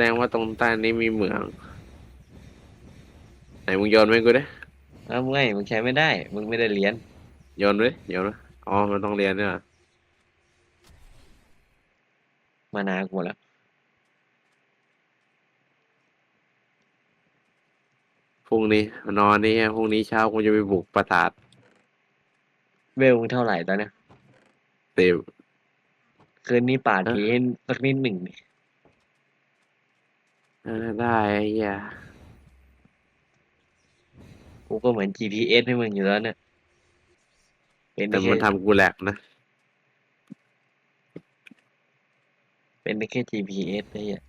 ดงว่าตรงใต้นี้มีเหมือง ไหนมึงโยนไปกูดิเอ้าไม่มึงใช้ไม่ได้ มึงไม่ได้เรียนโยนไปดิโยนไปอ๋อมันต้องเรียนเนี่ยเหรอมานากูหมดแล้วพรุ่งนี้นอนนี่พรุ่งนี้เช้ากูจะไปบุกปราสาทเวลมึงเท่าไหร่ตอนเนี้ยเต็มคืนนี้ป่าดผีให้สักนิดหนึ่งดิ เออได้ไอ้เหี้ยกูก็เหมือน GPS ให้มึงอยู่แล้วเนี่ย เป็นแต่ได้มันแค่ทำกูแหลกนะ เป็นได้แค่ GPS ไอ้เหี้ย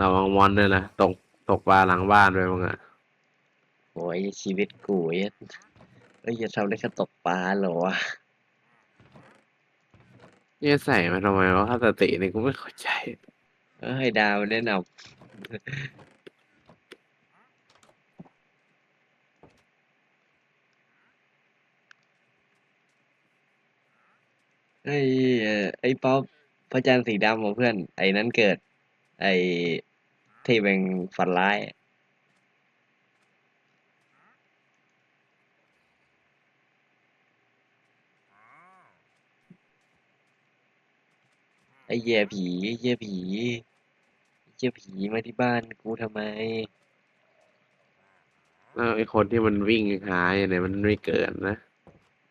ราวังมอนด้วยนะตกตกปลาหลังบ้านไปมึงอะโอ้ยชีวิตกูไอ้เหี้ยเอ้ยอย่าทำได้แค่ตกปลาเหรอวะเนี่ยใส่มาทำไมวะค่าสตินี่กูไม่เข้าใจเอ้ยดาวแนะนำไอ้เอ่อไอ้ป๊อปพระจันทร์สีดำของเพื่อน ไอ้นั้นเกิด ไอ้ที่เป็นฝันร้าย ไอ้แย่ผีไอ้แย่ผีไอ้แย่ผีมาที่บ้านกูทำไมแล้วไอ้คนที่มันวิ่งหาอย่างเนี่ยมันไม่เกิดนะ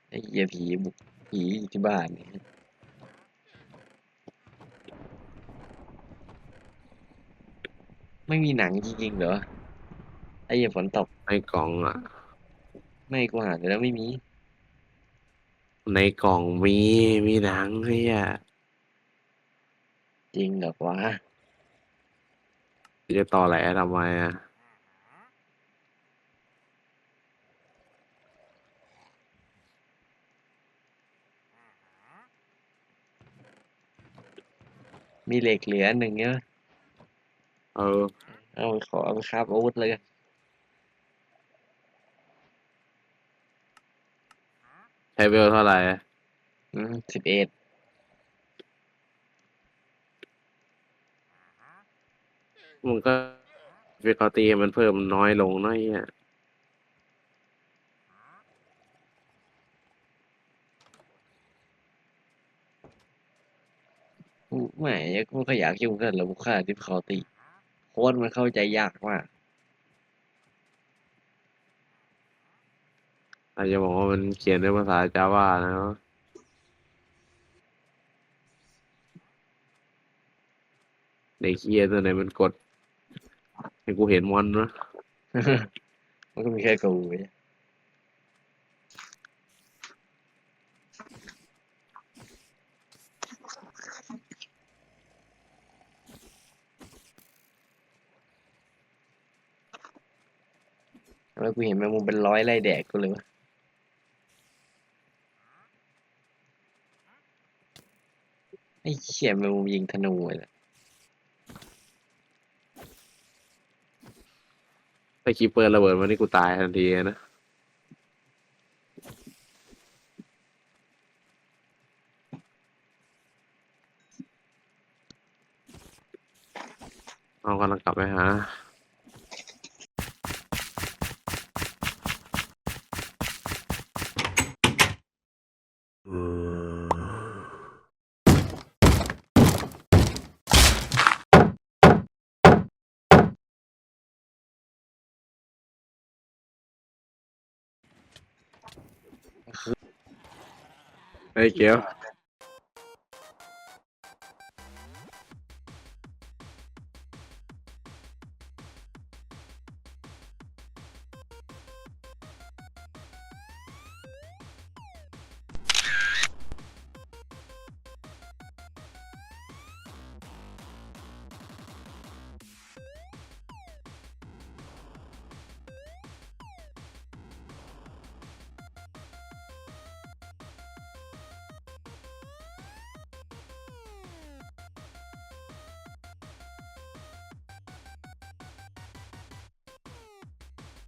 ไอ้เหี้ยผีบุกผีอยู่ที่บ้านเนี่ย ไม่มีหนังจริงๆเหรอ ไอ้เหี้ยฝนตก ในกล่องอะ ไม่กูหาไปแล้วไม่มี ในกล่องมีมีหนังเฮียจริงเหรอวะจะต่อแหลทำไมอะมีเหล็กเหลืออันหนึ่งเนี่ย เออ เอาไปขอเอาไปคราบอาวุธเลยกันใช้เวลเท่าไหร่อะอืมสิบเอ็ดมึงก็ฟิคอตีมันเพิ่มน้อยลงน้อยเฮียกูแหมกูก็อยากยุ่งกันแล้วกูฆ่าดิฟคอตีโค้ดมันเข้าใจยากมากอาจจะบอกว่ามันเขียนด้วยภาษาจาว่านะเนาะเด็กเฮียตัวไหนมันกด ให้กูเห็นมอนนะ มันก็มีแค่กูเว้ย แล้วกูเห็นแมงมุมเป็นร้อยไล่แดกกูเลยวะไอ้เชี่ยแมงมุมยิงธนูเลยถ้าคีเปอร์ระเบิดมานี่กูตายทันทีนะ เอากำลังกลับไปหา เฮ้ยเกียว